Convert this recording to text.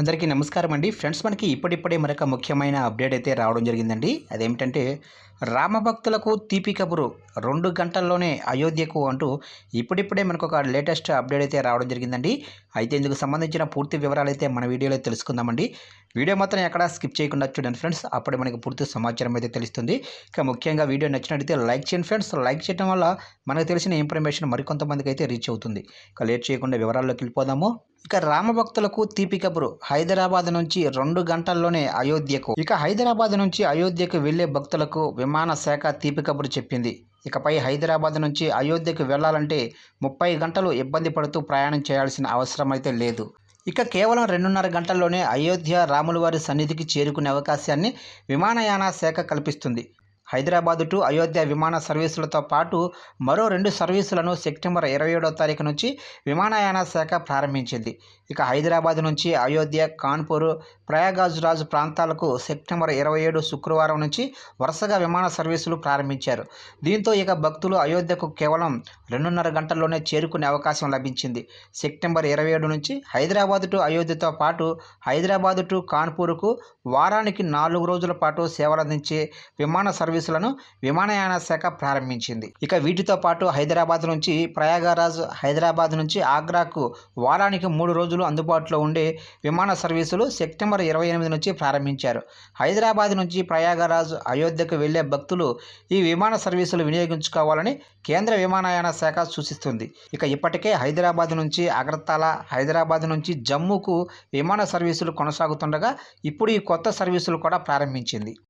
అందరికీ నమస్కారం అండి. ఫ్రెండ్స్ మనకి ఇప్పుడిప్పుడే మరొక ముఖ్యమైన అప్డేట్ అయితే రావడం జరిగిందండి. అదేమిటంటే రామభక్తులకు తీపి కబురు రెండు గంటల్లోనే అయోధ్యకు అంటూ ఇప్పుడిప్పుడే మనకు ఒక లేటెస్ట్ అప్డేట్ అయితే రావడం జరిగిందండి. అయితే ఇందుకు సంబంధించిన పూర్తి వివరాలు అయితే మన వీడియోలో తెలుసుకుందామండి. వీడియో మాత్రం ఎక్కడ స్కిప్ చేయకుండా చూడండి ఫ్రెండ్స్. అప్పుడే మనకి పూర్తి సమాచారం అయితే తెలుస్తుంది. ఇక ముఖ్యంగా వీడియో నచ్చినట్లయితే లైక్ చేయండి ఫ్రెండ్స్. లైక్ చేయడం వల్ల మనకు తెలిసిన ఇన్ఫర్మేషన్ మరికొంతమందికి అయితే రీచ్ అవుతుంది. ఇక లేట్ చేయకుండా వివరాల్లోకి వెళ్ళిపోదాము. ఇక రామభక్తులకు తీపి కబురు. హైదరాబాద్ నుంచి రెండు గంటల్లోనే అయోధ్యకు. ఇక హైదరాబాద్ నుంచి అయోధ్యకు వెళ్ళే భక్తులకు విమాన శాఖ తీపి కబురు చెప్పింది. ఇకపై హైదరాబాద్ నుంచి అయోధ్యకు వెళ్ళాలంటే ముప్పై గంటలు ఇబ్బంది పడుతూ ప్రయాణం చేయాల్సిన అవసరం అయితే లేదు. ఇక కేవలం రెండున్నర గంటల్లోనే అయోధ్య రాములవారి సన్నిధికి చేరుకునే అవకాశాన్ని విమానయాన శాఖ కల్పిస్తుంది. హైదరాబాదు టు అయోధ్య విమాన సర్వీసులతో పాటు మరో రెండు సర్వీసులను సెప్టెంబర్ ఇరవై ఏడవ తారీఖు నుంచి విమానయాన శాఖ ప్రారంభించింది. ఇక హైదరాబాద్ నుంచి అయోధ్య కాన్పూర్ ప్రయాగాజ్రాజ్ ప్రాంతాలకు సెప్టెంబర్ ఇరవై ఏడు శుక్రవారం నుంచి వరుసగా విమాన సర్వీసులు ప్రారంభించారు. దీంతో ఇక భక్తులు అయోధ్యకు కేవలం రెండున్నర గంటల్లోనే చేరుకునే అవకాశం లభించింది. సెప్టెంబర్ ఇరవై ఏడు నుంచి హైదరాబాద్ టు అయోధ్యతో పాటు హైదరాబాద్ టు కాన్పూర్కు వారానికి నాలుగు రోజుల పాటు సేవలందించే విమాన సర్వీసులను విమానయాన శాఖ ప్రారంభించింది. ఇక వీటితో పాటు హైదరాబాద్ నుంచి ప్రయాగరాజ్ హైదరాబాద్ నుంచి ఆగ్రాకు వారానికి మూడు రోజులు అందుబాటులో ఉండే విమాన సర్వీసులు సెప్టెంబర్ ఇరవై ఎనిమిది నుంచి ప్రారంభించారు. హైదరాబాద్ నుంచి ప్రయాగరాజ్ అయోధ్యకు వెళ్ళే భక్తులు ఈ విమాన సర్వీసులు వినియోగించుకోవాలని కేంద్ర విమానయాన శాఖ సూచిస్తుంది. ఇక ఇప్పటికే హైదరాబాద్ నుంచి అగర్తల హైదరాబాద్ నుంచి జమ్మూకు విమాన సర్వీసులు కొనసాగుతుండగా ఇప్పుడు ఈ కొత్త సర్వీసులు కూడా ప్రారంభించింది.